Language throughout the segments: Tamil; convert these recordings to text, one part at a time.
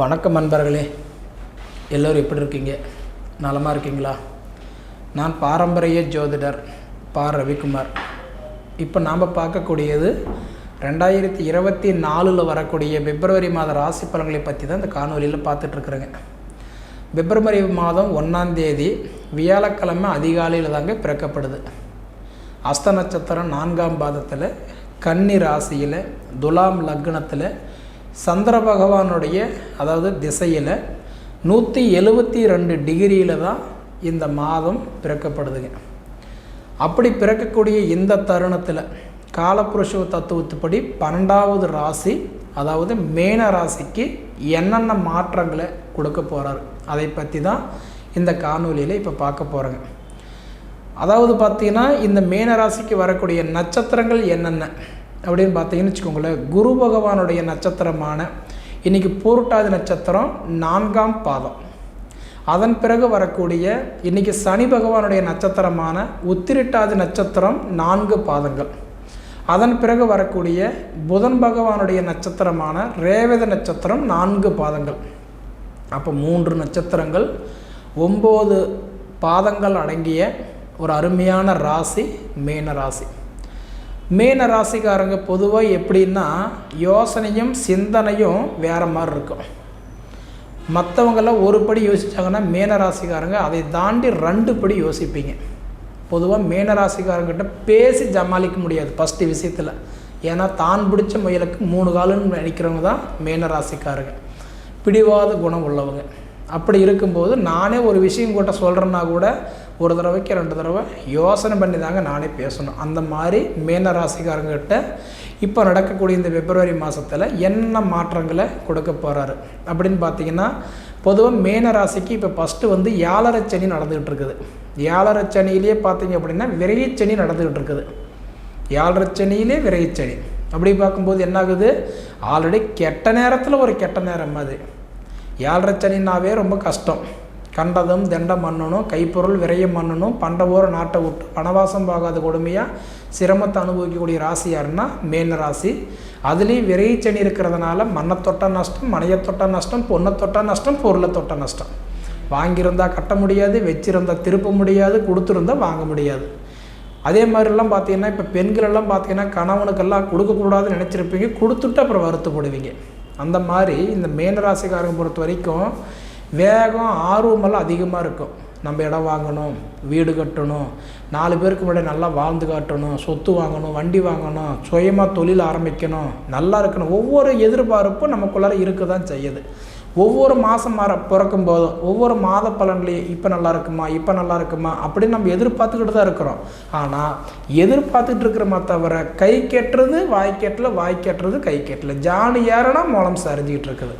வணக்கம் நண்பர்களே. எல்லோரும் எப்படி இருக்கீங்க? நலமாக இருக்கீங்களா? நான் பாரம்பரிய ஜோதிடர் பா. ரவிக்குமார். இப்போ நாம் பார்க்கக்கூடியது ரெண்டாயிரத்தி இருபத்தி நாலில் வரக்கூடிய பிப்ரவரி மாத ராசி பலன்களை பற்றி தான் இந்த காணொலியில் பார்த்துட்ருக்குறேங்க பிப்ரவரி மாதம் ஒன்றாம் தேதி வியாழக்கிழமை அதிகாலையில் தாங்க பிறக்கப்படுது. அஸ்த நட்சத்திரம் நான்காம் பாதத்தில் கன்னி ராசியில் துலாம் லக்னத்தில் சந்திர பகவானுடைய அதாவது திசையில் நூற்றி எழுபத்தி ரெண்டு டிகிரியில் தான் இந்த மாதம் பிறக்கப்படுதுங்க. அப்படி பிறக்கக்கூடிய இந்த தருணத்தில் காலப்புருஷ தத்துவத்துப்படி பன்னெண்டாவது ராசி அதாவது மேன ராசிக்கு என்னென்ன மாற்றங்களை கொடுக்க போகிறார் அதை பற்றி தான் இந்த காணொலியில் இப்போ பார்க்க போகிறேங்க அதாவது பார்த்திங்கன்னா இந்த மேன ராசிக்கு வரக்கூடிய நட்சத்திரங்கள் என்னென்ன? அப்படின்னு பார்த்தீங்கன்னு வச்சுக்கோங்களேன். குரு பகவானுடைய நட்சத்திரமான இன்றைக்கி பூரட்டாதி நட்சத்திரம் நான்காம் பாதம். அதன் பிறகு வரக்கூடிய இன்றைக்கி சனி பகவானுடைய நட்சத்திரமான உத்திரட்டாதி நட்சத்திரம் நான்கு பாதங்கள். அதன் பிறகு வரக்கூடிய புதன் பகவானுடைய நட்சத்திரமான ரேவத நட்சத்திரம் நான்கு பாதங்கள். அப்போ மூன்று நட்சத்திரங்கள் ஒம்பது பாதங்கள் அடங்கிய ஒரு அருமையான ராசி மேன ராசி. மேன ராசிக்காரங்க பொதுவாக எப்படின்னா யோசனையும் சிந்தனையும் வேறு மாதிரி இருக்கும். மற்றவங்களாம் ஒரு படி யோசித்தாங்கன்னா மேன ராசிக்காரங்க அதை தாண்டி ரெண்டு படி யோசிப்பீங்க. பொதுவாக மேன ராசிக்காரங்கிட்ட பேசி ஜமாளிக்க முடியாது ஃபஸ்ட்டு விஷயத்தில். ஏன்னா தான் பிடிச்ச முயலுக்கு மூணு காலுன்னு நினைக்கிறவங்க தான் மேன ராசிக்காரங்க. பிடிவாத குணம் உள்ளவங்க. அப்படி இருக்கும்போது நானே ஒரு விஷயம் கூட்ட சொல்கிறேன்னா கூட ஒரு தடவைக்கு ரெண்டு தடவை யோசனை பண்ணி தாங்க நானே பேசணும். அந்த மாதிரி மீன ராசிக்காரங்கிட்ட இப்போ நடக்கக்கூடிய இந்த பிப்ரவரி மாதத்தில் என்ன மாற்றங்களை கொடுக்க போகிறாரு அப்படின்னு பார்த்தீங்கன்னா பொதுவாக மேன ராசிக்கு இப்போ ஃபஸ்ட்டு வந்து ஏழரை சனி நடந்துக்கிட்டு இருக்குது. ஏழரை சனியிலே பார்த்தீங்க அப்படின்னா விரைச்சனி நடந்துக்கிட்டு இருக்குது. ஏழரை சனியிலே விரைச்சனி அப்படி பார்க்கும்போது என்ன ஆகுது? ஆல்ரெடி கெட்ட நேரத்தில் ஒரு கெட்ட நேரம் அது. ஏழரை சனின்னாவே ரொம்ப கஷ்டம். கண்டதும் தண்டம் மன்னனும் கைப்பொருள் விரயம் மன்னனும் பண்டவோர நாட்டை விட்டு வனவாசம் போகாத கொடுமையாக சிரமத்தை அனுபவிக்கக்கூடிய ராசி யாருன்னா மேன ராசி. அதுலேயும் விரைச்சனி இருக்கிறதுனால மண்ணை தொட்ட நஷ்டம் மனையை தொட்ட நஷ்டம் பொண்ணை தொட்ட நஷ்டம் பொருளை தொட்ட நஷ்டம். வாங்கியிருந்தா கட்ட முடியாது வச்சிருந்தா திருப்ப முடியாது கொடுத்துருந்தா வாங்க முடியாது. அதே மாதிரிலாம் பார்த்தீங்கன்னா இப்போ பெண்களெல்லாம் பார்த்தீங்கன்னா கணவனுக்கெல்லாம் கொடுக்கக்கூடாதுன்னு நினச்சிருப்பீங்க கொடுத்துட்டு அப்புறம் வருத்தப்படுவீங்க. அந்த மாதிரி இந்த மேனராசிக்காரங்க பொறுத்த வரைக்கும் வேகம் ஆர்வமெல்லாம் அதிகமாக இருக்கும். நம்ம இடம் வாங்கணும் வீடு கட்டணும் நாலு பேருக்கு முன்னாடி நல்லா வாழ்ந்து காட்டணும் சொத்து வாங்கணும் வண்டி வாங்கணும் சுயமாக தொழில் ஆரம்பிக்கணும் நல்லா இருக்கணும். ஒவ்வொரு எதிர்பார்ப்பும் நமக்குள்ளார இருக்க தான் செய்யுது. ஒவ்வொரு மாதம் மாற பிறக்கும் போதும் ஒவ்வொரு மாத பலன்லையும் இப்போ நல்லா இருக்குமா இப்போ நல்லா இருக்குமா அப்படின்னு நம்ம எதிர்பார்த்துக்கிட்டு தான் இருக்கிறோம். ஆனால் எதிர்பார்த்துட்டு இருக்கிறோமா தவிர கை கெட்டுறது வாய் கெட்டல வாய் கெட்டுறது கை கெட்டல. ஜானி ஏறனா மூலம் சரிஞ்சிக்கிட்டு இருக்குது.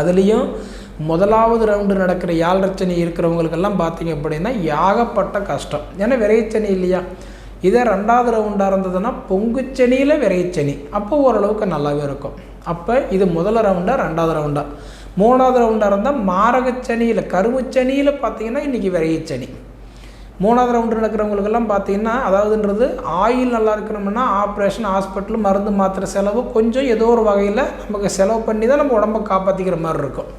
அதுலேயும் முதலாவது ரவுண்டு நடக்கிற யாழ்ரச்சனி இருக்கிறவங்களுக்கெல்லாம் பார்த்தீங்க அப்படின்னா யாகப்பட்ட கஷ்டம். ஏன்னா விரைச்சனி இல்லையா? இதே ரெண்டாவது ரவுண்டாக இருந்ததுன்னா பொங்குச்சனியில் விரைச்சனி. அப்போ ஓரளவுக்கு நல்லாவே இருக்கும். அப்போ இது முதல் ரவுண்டா ரெண்டாவது ரவுண்டாக மூணாவது ரவுண்டாக இருந்தால் மாரகச்சனியில் கருவுச்சனியில் பார்த்தீங்கன்னா இன்றைக்கி விரைச்சனி. மூணாவது ரவுண்டு நடக்கிறவங்களுக்கெல்லாம் பார்த்தீங்கன்னா அதாவதுன்றது ஆயில் நல்லா இருக்கணும்னா ஆப்ரேஷன் ஹாஸ்பிட்டல் மருந்து மாத்திரை செலவு கொஞ்சம் ஏதோ ஒரு வகையில் நமக்கு செலவு பண்ணி தான் நம்ம உடம்பை காப்பாற்றிக்கிற மாதிரி இருக்கும்.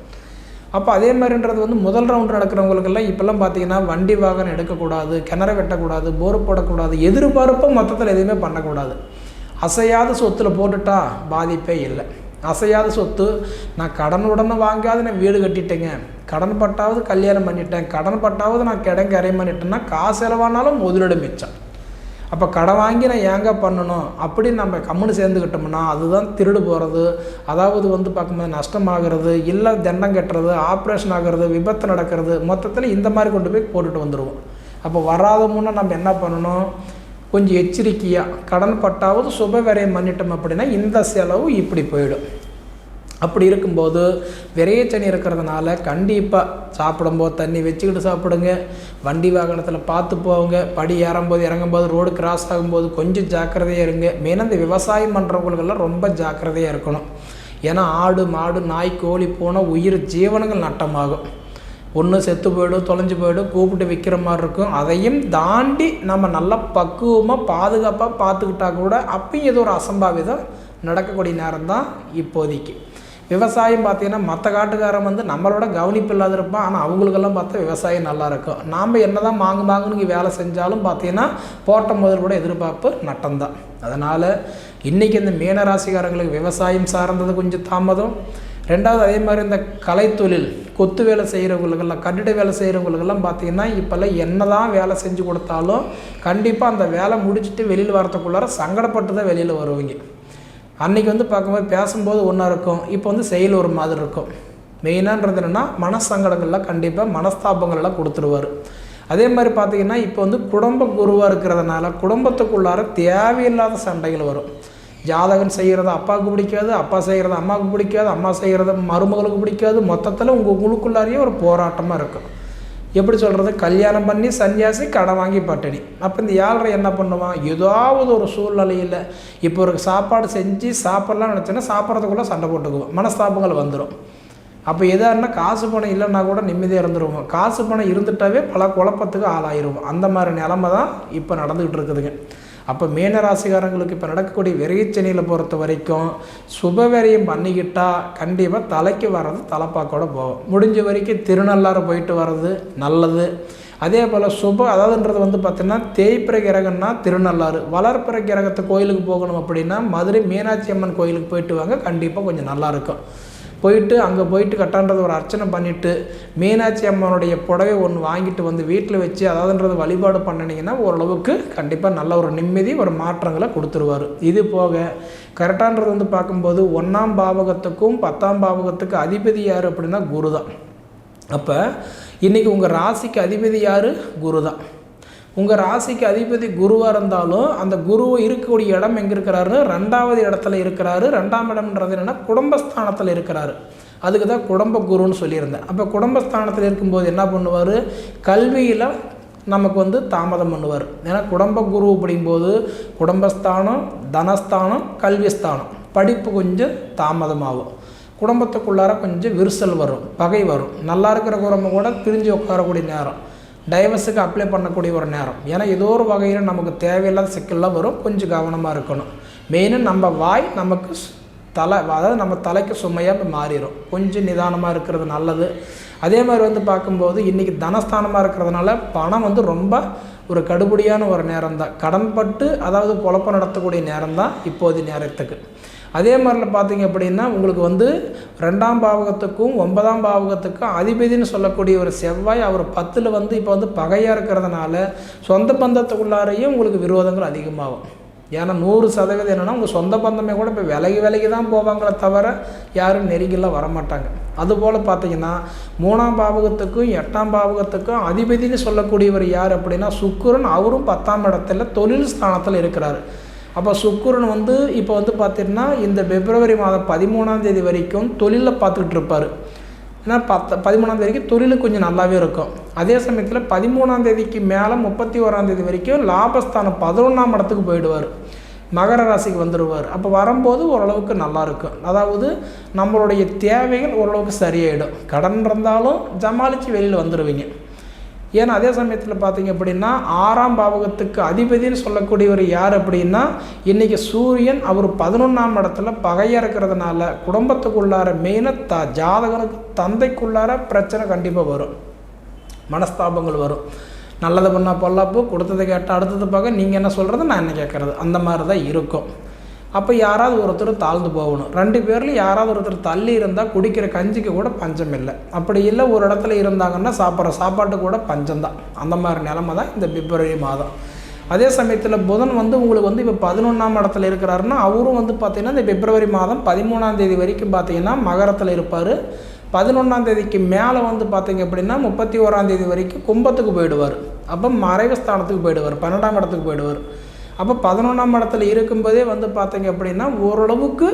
அப்போ அதே மாதிரின்றது வந்து முதல் ரவுண்ட் நடக்கிறவங்களுக்கெல்லாம் இப்போல்லாம் பார்த்தீங்கன்னா வண்டி வாகனம் எடுக்கக்கூடாது கிணற வெட்டக்கூடாது போர் போடக்கூடாது எதிர்பார்ப்பும் மொத்தத்தில் எதுவுமே பண்ணக்கூடாது. அசையாத சொத்தில் போட்டுட்டா பாதிப்பே இல்லை. அசையாத சொத்து நான் கடன் உடனே வாங்காத நான் வீடு கட்டிட்டேங்க. கடன் பட்டாவது கல்யாணம் பண்ணிட்டேன். கடன் பட்டாவது நான் கிடங்கு அரை பண்ணிட்டேன்னா காசு செலவானாலும் முதலீடு மிச்சம். அப்போ கடை வாங்கி நான் ஏங்க பண்ணணும்? அப்படின்னு நம்ம கம்முன்னு சேர்ந்துக்கிட்டோம்னா அதுதான் திருடு போகிறது அதாவது வந்து பார்க்கும்போது நஷ்டமாகிறது இல்லை தண்டம் கட்டுறது ஆப்ரேஷன் ஆகிறது விபத்து நடக்கிறது மொத்தத்தில் இந்த மாதிரி கொண்டு போய் போட்டுட்டு வந்துடுவோம் அப்போ வராத முன்னே நம்ம என்ன பண்ணணும்? கொஞ்சம் எச்சரிக்கையாக கடன் பட்டாவது சுப விரயம் பண்ணிட்டோம் அப்படின்னா இந்த செலவு இப்படி போயிடும். அப்படி இருக்கும்போது விரையச்சனி இருக்கிறதுனால கண்டிப்பாக சாப்பிடும்போது தண்ணி வச்சுக்கிட்டு சாப்பிடுங்க. வண்டி வாகனத்தில் பார்த்து போங்க. படி ஏறும்போது இறங்கும்போது ரோடு கிராஸ் ஆகும்போது கொஞ்சம் ஜாக்கிரதையாக இருங்க. மெயினாக இந்த விவசாயம் பண்ணுறவங்களுக்கெல்லாம் ரொம்ப ஜாக்கிரதையாக இருக்கணும். ஏன்னா ஆடு மாடு நாய் கோழி போனால் உயிர் ஜீவனங்கள் நட்டமாகும். ஒன்று செத்து போயிடும் தொலைஞ்சு போயிடும் கூப்பிட்டு விற்கிற மாதிரி இருக்கும். அதையும் தாண்டி நம்ம நல்லா பக்குவமாக பாதுகாப்பாக பார்த்துக்கிட்டா கூட அப்பயும் ஏதோ ஒரு அசம்பாவிதம் நடக்கக்கூடிய நேரம் தான் இப்போதைக்கு. விவசாயம் பார்த்தீங்கன்னா மற்ற காட்டுக்காரன் வந்து நம்மளோட கவனிப்பு இல்லாத இருப்பான் ஆனால் அவங்களுக்கெல்லாம் பார்த்தா விவசாயம் நல்லா இருக்கும். நாம் என்ன தான் மாங்கு மாங்குன்னு வேலை செஞ்சாலும் பார்த்தீங்கன்னா போட்ட முதல் கூட எதிர்பார்ப்பு நட்டம்தான். அதனால் இன்றைக்கி இந்த மீனராசிக்காரங்களுக்கு விவசாயம் சார்ந்தது கொஞ்சம் தாமதம். ரெண்டாவது அதே மாதிரி இந்த கலைத்தொழில் கொத்து வேலை செய்கிறவங்களுக்கெல்லாம் கட்டிட வேலை செய்கிறவங்களுக்கெல்லாம் பார்த்தீங்கன்னா இப்போல்லாம் என்ன தான் வேலை செஞ்சு கொடுத்தாலும் கண்டிப்பாக அந்த வேலை முடிச்சுட்டு வெளியில் வரத்துக்குள்ளார சங்கடப்பட்டு தான் வெளியில் வருவீங்க. அன்றைக்கி வந்து பார்க்கும்போது பேசும்போது ஒன்றா இருக்கும். இப்போ வந்து செயல் ஒரு மாதிரி இருக்கும். மெயினான்றது என்னென்னா மனசங்கடங்கள்லாம் கண்டிப்பாக மனஸ்தாபங்கள்லாம் கொடுத்துருவார். அதே மாதிரி பார்த்தீங்கன்னா இப்போ வந்து குடும்ப குருவாக இருக்கிறதுனால குடும்பத்துக்குள்ளார தேவையில்லாத சண்டைகள் வரும். ஜாதகன் செய்கிறது அப்பாவுக்கு பிடிக்காது அப்பா செய்கிறது அம்மாவுக்கு பிடிக்காது அம்மா செய்கிறது மருமகளுக்கு பிடிக்காது மொத்தத்தில் உங்கள் உங்களுக்குள்ளாரையே ஒரு போராட்டமாக இருக்கும். எப்படி சொல்கிறது கல்யாணம் பண்ணி சன்னியாசி கடை வாங்கி பட்டினி. அப்போ இந்த ஏழரை என்ன பண்ணுவான்? ஏதாவது ஒரு சூழ்நிலையில் இப்போ ஒரு சாப்பாடு செஞ்சு சாப்பிட்லாம்னு நினச்சோன்னா சாப்பிட்றதுக்குள்ளே சண்டை போட்டுக்குவோம் மனஸ்தாபங்கள் வந்துடும் அப்போ எதாருன்னா காசு பணம் இல்லைன்னா கூட நிம்மதியாக இருந்துருவோம் காசு பணம் இருந்துட்டாவே பல குழப்பத்துக்கு ஆளாயிருவோம் அந்த மாதிரி நிலமை தான் இப்போ நடந்துக்கிட்டு இருக்குதுங்க. அப்போ மீனராசிகாரங்களுக்கு இப்போ நடக்கக்கூடிய விரைச்சனியில் பொறுத்த வரைக்கும் சுபவேரையும் பண்ணிக்கிட்டால் கண்டிப்பாக தலைக்கு வர்றது தலைப்பாக்கோட போகும். முடிஞ்ச வரைக்கும் திருநள்ளாறு போயிட்டு வர்றது நல்லது. அதே போல் சுப அதாவதுன்றது வந்து பார்த்திங்கன்னா தேய்பிற கிரகம்னா திருநள்ளாறு. வளர்ப்பிற கிரகத்தை கோயிலுக்கு போகணும் அப்படின்னா மதுரை மீனாட்சி அம்மன் கோயிலுக்கு போயிட்டு வாங்க கண்டிப்பாக கொஞ்சம் நல்லாயிருக்கும் போயிட்டு அங்கே போயிட்டு கட்டான்றது ஒரு அர்ச்சனை பண்ணிவிட்டு மீனாட்சி அம்மனுடைய புடவை ஒன்று வாங்கிட்டு வந்து வீட்டில் வச்சு அதாவதுன்றது வழிபாடு பண்ணினீங்கன்னா ஓரளவுக்கு கண்டிப்பாக நல்ல ஒரு நிம்மதி ஒரு மாற்றங்களை கொடுத்துருவார். இது போக கரெக்டான்றது வந்து பார்க்கும்போது ஒன்றாம் பாவகத்துக்கும் பத்தாம் பாவகத்துக்கு அதிபதி யார் அப்படின்னா குரு தான் அப்போ இன்றைக்கி உங்கள் ராசிக்கு அதிபதி யார்? குரு தான் உங்கள் ராசிக்கு அதிபதி குருவாக இருந்தாலும் அந்த குரு இருக்கக்கூடிய இடம் எங்கே இருக்கிறாரு ரெண்டாவது இடத்துல இருக்கிறாரு. ரெண்டாம் இடம்ன்றது என்னென்னா குடும்பஸ்தானத்தில் இருக்கிறாரு. அதுக்கு தான் குடும்ப குருன்னு சொல்லியிருந்தேன். அப்போ குடும்பஸ்தானத்தில் இருக்கும்போது என்ன பண்ணுவார்? கல்வியில் நமக்கு வந்து தாமதம் பண்ணுவார். ஏன்னா குடும்ப குரு அப்படிங்கும்போது குடும்பஸ்தானம் தனஸ்தானம் கல்விஸ்தானம். படிப்பு கொஞ்சம் தாமதமாகும். குடும்பத்துக்குள்ளார கொஞ்சம் விரிசல் வரும் பகை வரும். நல்லா இருக்கிற குடும்பம் கூட பிரிஞ்சு உட்காரக்கூடிய நேரம். டைவர்ஸுக்கு அப்ளை பண்ணக்கூடிய ஒரு நேரம். ஏன்னா ஏதோ ஒரு வகையில் நமக்கு தேவையில்லாத சிக்கல்லாம் வரும். கொஞ்சம் கவனமாக இருக்கணும். மெயினாக நம்ம வாய் நமக்கு தலை அதாவது நம்ம தலைக்கு சுமையாக மாறிடும் கொஞ்சம் நிதானமாக இருக்கிறது நல்லது. அதே மாதிரி வந்து பார்க்கும்போது இன்றைக்கி தனஸ்தானமாக இருக்கிறதுனால பணம் வந்து ரொம்ப ஒரு கடுபடியான ஒரு நேரம் தான் கடன்பட்டு அதாவது குழப்பம் நடத்தக்கூடிய நேரம் தான் இப்போது நேரத்துக்கு. அதே மாதிரில பார்த்தீங்க அப்படின்னா உங்களுக்கு வந்து ரெண்டாம் பாவகத்துக்கும் ஒன்பதாம் பாவகத்துக்கும் அதிபதினு சொல்லக்கூடிய ஒரு செவ்வாய் அவர் பத்தில் வந்து இப்போ வந்து பகையாக இருக்கிறதுனால சொந்த பந்தத்துக்குள்ளாரையும் உங்களுக்கு விரோதங்கள் அதிகமாகும். ஏன்னா நூறு சதவீதம் என்னென்னா உங்கள் சொந்த பந்தமே கூட இப்போ விலகி விலகி தான் போவாங்களே தவிர யாரும் நெருங்கிலாம் வரமாட்டாங்க. அதுபோல் பார்த்தீங்கன்னா மூணாம் பாவகத்துக்கும் எட்டாம் பாவகத்துக்கும் அதிபதினு சொல்லக்கூடியவர் யார் அப்படின்னா சுக்குரன் அவரும் பத்தாம் இடத்துல தொழில் ஸ்தானத்தில் இருக்கிறார். அப்போ சுக்குரன் வந்து இப்போ வந்து பார்த்திங்கன்னா இந்த பிப்ரவரி மாதம் பதிமூணாம் தேதி வரைக்கும் தொழிலில் பார்த்துக்கிட்டு இருப்பார். ஏன்னா பத்து பதிமூணாம் தேதிக்கு தொழில் கொஞ்சம் நல்லாவே இருக்கும். அதே சமயத்தில் பதிமூணாம் தேதிக்கு மேலே முப்பத்தி ஓராம் தேதி வரைக்கும் லாபஸ்தானம் பதினொன்றாம் இடத்துக்கு போயிடுவார். மகர ராசிக்கு வந்துடுவார் அப்போ வரும்போது ஓரளவுக்கு நல்லா இருக்கும். அதாவது நம்மளுடைய தேவைகள் ஓரளவுக்கு சரியாயிடும். கடன் இருந்தாலும் ஜமாளித்து வெளியில் வந்துடுவீங்க ஏன்னா அதே சமயத்தில் பார்த்தீங்க அப்படின்னா ஆறாம் பாவகத்துக்கு அதிபதினு சொல்லக்கூடியவர் யார் அப்படின்னா இன்றைக்கி சூரியன் அவர் பதினொன்றாம் இடத்துல பகையாக இருக்கிறதுனால குடும்பத்துக்குள்ளார மெயினாக த ஜாதகனுக்கு தந்தைக்குள்ளார பிரச்சனை கண்டிப்பாக வரும். மனஸ்தாபங்கள் வரும். நல்லது பண்ணால் பொல்லாப்பு கொடுத்ததை கேட்டால் அடுத்தது பார்க்க நீங்கள் என்ன சொல்கிறது நான் என்ன கேட்குறது அந்த மாதிரி தான் இருக்கும். அப்போ யாராவது ஒருத்தர் தாழ்ந்து போகணும். ரெண்டு பேரில் யாராவது ஒருத்தர் தள்ளி இருந்தால் குடிக்கிற கஞ்சிக்கு கூட பஞ்சம் இல்லை. அப்படி இல்லை ஒரு இடத்துல இருந்தாங்கன்னா சாப்பிட்ற சாப்பாட்டு கூட பஞ்சம் தான். அந்த மாதிரி நிலமை தான் இந்த பிப்ரவரி மாதம். அதே சமயத்தில் புதன் வந்து உங்களுக்கு வந்து இப்போ பதினொன்றாம் இடத்துல இருக்கிறாருன்னா அவரும் வந்து பார்த்திங்கன்னா இந்த பிப்ரவரி மாதம் பதிமூணாம் தேதி வரைக்கும் பார்த்தீங்கன்னா மகரத்தில் இருப்பார். பதினொன்றாம் தேதிக்கு மேலே வந்து பார்த்தீங்க அப்படின்னா முப்பத்தி ஓராந்தேதி வரைக்கும் கும்பத்துக்கு போயிடுவார். அப்போ மறைவு ஸ்தானத்துக்கு போயிடுவார். பன்னெண்டாம் இடத்துக்கு போயிடுவார். அப்போ பதினொன்றாம் இடத்துல இருக்கும்போதே வந்து பார்த்தீங்க அப்படின்னா ஓரளவுக்கு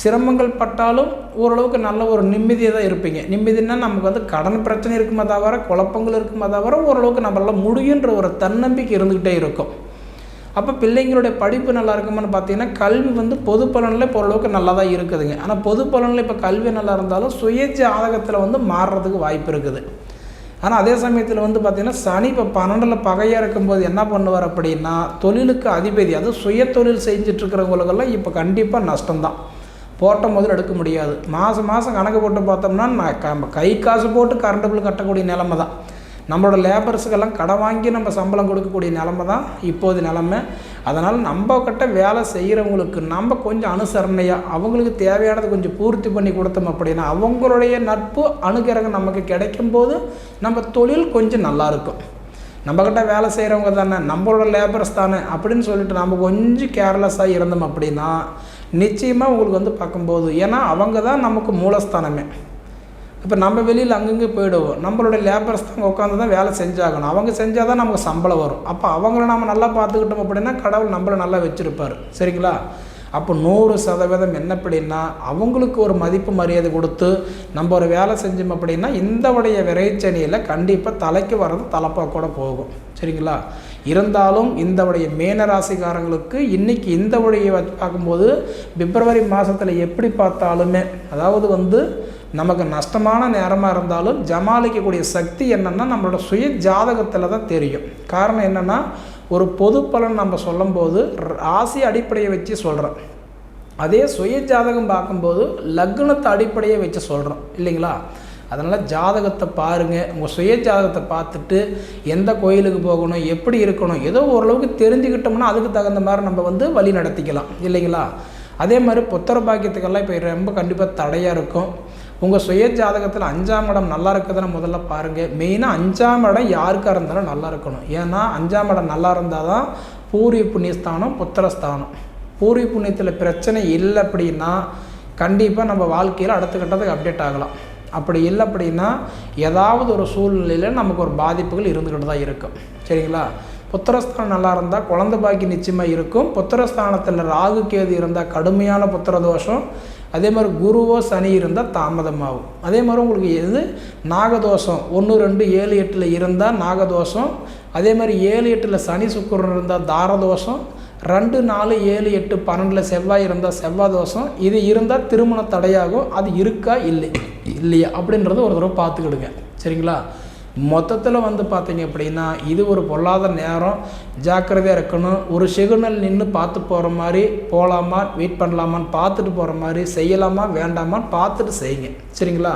சிரமங்கள் பட்டாலும் ஓரளவுக்கு நல்ல ஒரு நிம்மதியாக தான் இருப்பீங்க. நிம்மதினா நமக்கு வந்து கடன் பிரச்சனை இருக்குமா தவிர குழப்பங்கள் இருக்குமா தவிர ஓரளவுக்கு நம்மளால் முடியுன்ற ஒரு தன்னம்பிக்கை இருந்துக்கிட்டே இருக்கும். அப்போ பிள்ளைங்களுடைய படிப்பு நல்லா இருக்குமான்னு பார்த்தீங்கன்னா கல்வி வந்து பொது பலனில் இப்போ ஓரளவுக்கு நல்லா தான் இருக்குதுங்க. ஆனால் பொது பலனில் இப்போ கல்வி நல்லா இருந்தாலும் சுயேட்சை ஆதகத்தில் வந்து மாறுறதுக்கு வாய்ப்பு இருக்குது. ஆனால் அதே சமயத்தில் வந்து பார்த்திங்கன்னா சனி இப்போ பன்னெண்டில் பகையாக இருக்கும்போது என்ன பண்ணுவார் அப்படின்னா தொழிலுக்கு அதிபதி அதுவும் சுய தொழில் செஞ்சிட்ருக்கிறவங்களுக்கெல்லாம் இப்போ கண்டிப்பாக நஷ்டம்தான். போட்ட முதல் எடுக்க முடியாது. மாதம் மாதம் கணக்கு போட்டு பார்த்தோம்னா நான் க- கை காசு போட்டு கரண்ட் பில் கட்டக்கூடிய நிலமை தான் நம்மளோட லேபர்ஸுக்கெல்லாம் கடன் வாங்கி நம்ம சம்பளம் கொடுக்கக்கூடிய நிலமை தான் இப்போது நிலமை. அதனால் நம்ம கிட்ட வேலை செய்கிறவங்களுக்கு நம்ம கொஞ்சம் அனுசரணையாக அவங்களுக்கு தேவையானதை கொஞ்சம் பூர்த்தி பண்ணி கொடுத்தோம் அப்படின்னா அவங்களுடைய நட்பு அணுகிறங்க நமக்கு கிடைக்கும்போது நம்ம தொழில் கொஞ்சம் நல்லா இருக்கும். நம்மக்கிட்ட வேலை செய்கிறவங்க தானே நம்மளோட லேபர்ஸ் தானே அப்படின்னு சொல்லிட்டு நம்ம கொஞ்சம் கேர்லெஸ்ஸாக இருந்தோம் அப்படின்னா நிச்சயமாக உங்களுக்கு வந்து பார்க்கும்போது ஏன்னா அவங்க தான் நமக்கு மூலஸ்தானமே. இப்போ நம்ம வெளியில் அங்கங்கே போயிடுவோம். நம்மளோட லேபர்ஸ் தான் உட்காந்து தான் வேலை செஞ்சாகணும். அவங்க செஞ்சால் தான் நமக்கு சம்பளம் வரும். அப்போ அவங்கள நம்ம நல்லா பார்த்துக்கிட்டோம் அப்படின்னா கடவுள் நம்மளை நல்லா வச்சுருப்பார். சரிங்களா? அப்போ நூறு சதவீதம் என்ன அப்படின்னா அவங்களுக்கு ஒரு மதிப்பு மரியாதை கொடுத்து நம்ம ஒரு வேலை செஞ்சோம் அப்படின்னா இந்த உடைய விரைச்சனியில் கண்டிப்பாக தலைக்கு வர்றது தலைப்பாக கூட போகும். சரிங்களா? இருந்தாலும் இந்த உடைய மேன ராசிக்காரங்களுக்கு இன்றைக்கி இந்த உடைய வச்சு பார்க்கும்போது பிப்ரவரி மாதத்தில் எப்படி பார்த்தாலுமே அதாவது வந்து நமக்கு நஷ்டமான நேரமாக இருந்தாலும் ஜமாளிக்கக்கூடிய சக்தி என்னென்னா நம்மளோட சுய ஜாதகத்தில் தான் தெரியும். காரணம் என்னென்னா ஒரு பொது பலன் நம்ம சொல்லும்போது ராசி அடிப்படையை வச்சு சொல்கிறோம் அதே சுய ஜாதகம் பார்க்கும்போது லக்னத்தை அடிப்படையை வச்சு சொல்கிறோம் இல்லைங்களா? அதனால் ஜாதகத்தை பாருங்கள் உங்கள் சுய ஜாதகத்தை பார்த்துட்டு எந்த கோயிலுக்கு போகணும் எப்படி இருக்கணும் ஏதோ ஓரளவுக்கு தெரிஞ்சுக்கிட்டோம்னா அதுக்கு தகுந்த மாதிரி நம்ம வந்து வழி நடத்திக்கலாம். இல்லைங்களா? அதே மாதிரி புத்திர பாக்கியத்துக்கெல்லாம் இப்போ ரொம்ப கண்டிப்பாக தடையாக இருக்கும். உங்கள் சுய ஜாதகத்தில் அஞ்சாம் இடம் நல்லா இருக்குதுன்னு முதல்ல பாருங்கள் மெயினாக அஞ்சாம் இடம் யாருக்காக இருந்தாலும் நல்லா இருக்கணும். ஏன்னா அஞ்சாம் இடம் நல்லா இருந்தால் தான் பூர்வீக புண்ணியஸ்தானம் புத்திரஸ்தானம். பூர்வீக புண்ணியத்தில் பிரச்சனை இல்லை அப்படின்னா கண்டிப்பாக நம்ம வாழ்க்கையில் அடுத்த கட்டத்துக்கு அப்டேட் ஆகலாம். அப்படி இல்லை அப்படின்னா ஏதாவது ஒரு சூழ்நிலையில் நமக்கு ஒரு பாதிப்புகள் இருந்துக்கிட்டு தான் இருக்கும். சரிங்களா? புத்திரஸ்தானம் நல்லா இருந்தால் குழந்தை பாக்கி நிச்சயமாக இருக்கும். புத்திரஸ்தானத்தில் ராகு கேது இருந்தால் கடுமையான புத்திர தோஷம் அதே மாதிரி குருவோ சனி இருந்தால் தாமதமாகும். அதே மாதிரி உங்களுக்கு எது? நாகதோஷம். ஒன்று ரெண்டு ஏழு எட்டில் இருந்தால் நாகதோஷம். அதே மாதிரி ஏழு எட்டில் சனி சுக்கரன் இருந்தால் தாரதோஷம். ரெண்டு நாலு ஏழு எட்டு பன்னெண்டில் செவ்வாய் இருந்தால் செவ்வாய் தோஷம் இது இருந்தால் திருமண தடையாகும். அது இருக்கா? இல்லை. இல்லையா? அப்படின்றத ஒரு தடவை பார்த்துக்கிடுங்க. சரிங்களா? மொத்தத்தில் வந்து பார்த்தீங்க அப்படின்னா இது ஒரு பொல்லாத நேரம். ஜாக்கிரதையாக இருக்கணும். ஒரு சிக்னல் நின்று பார்த்து போகிற மாதிரி போகலாமா வெயிட் பண்ணலாமான்னு பார்த்துட்டு போகிற மாதிரி செய்யலாமா வேண்டாமான்னு பார்த்துட்டு செய்யுங்க. சரிங்களா?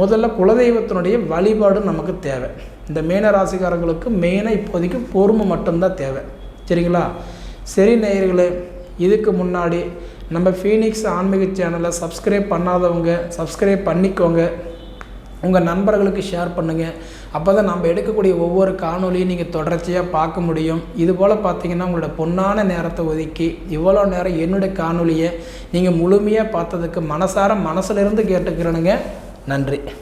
முதல்ல குலதெய்வத்தினுடைய வழிபாடு நமக்கு தேவை. இந்த மீன ராசிக்காரங்களுக்கு மெயினாக இப்போதைக்கு பொறுமை மட்டும்தான் தேவை. சரிங்களா? சரி நேயர்களே இதுக்கு முன்னாடி நம்ம ஃபீனிக்ஸ் ஆன்மீக சேனலை சப்ஸ்கிரைப் பண்ணாதவங்க சப்ஸ்கிரைப் பண்ணிக்கோங்க. உங்கள் நண்பர்களுக்கு ஷேர் பண்ணுங்கள் அப்போ தான் நம்ம எடுக்கக்கூடிய ஒவ்வொரு காணொலியும் நீங்கள் தொடர்ச்சியாக பார்க்க முடியும். இது போல் பார்த்தீங்கன்னா உங்களோட பொன்னான நேரத்தை ஒதுக்கி இவ்வளோ நேரம் என்னுடைய காணொலியை நீங்கள் முழுமையாக பார்த்ததுக்கு மனசார மனசுலேருந்து கேட்டுக்கிறேனுங்க. நன்றி.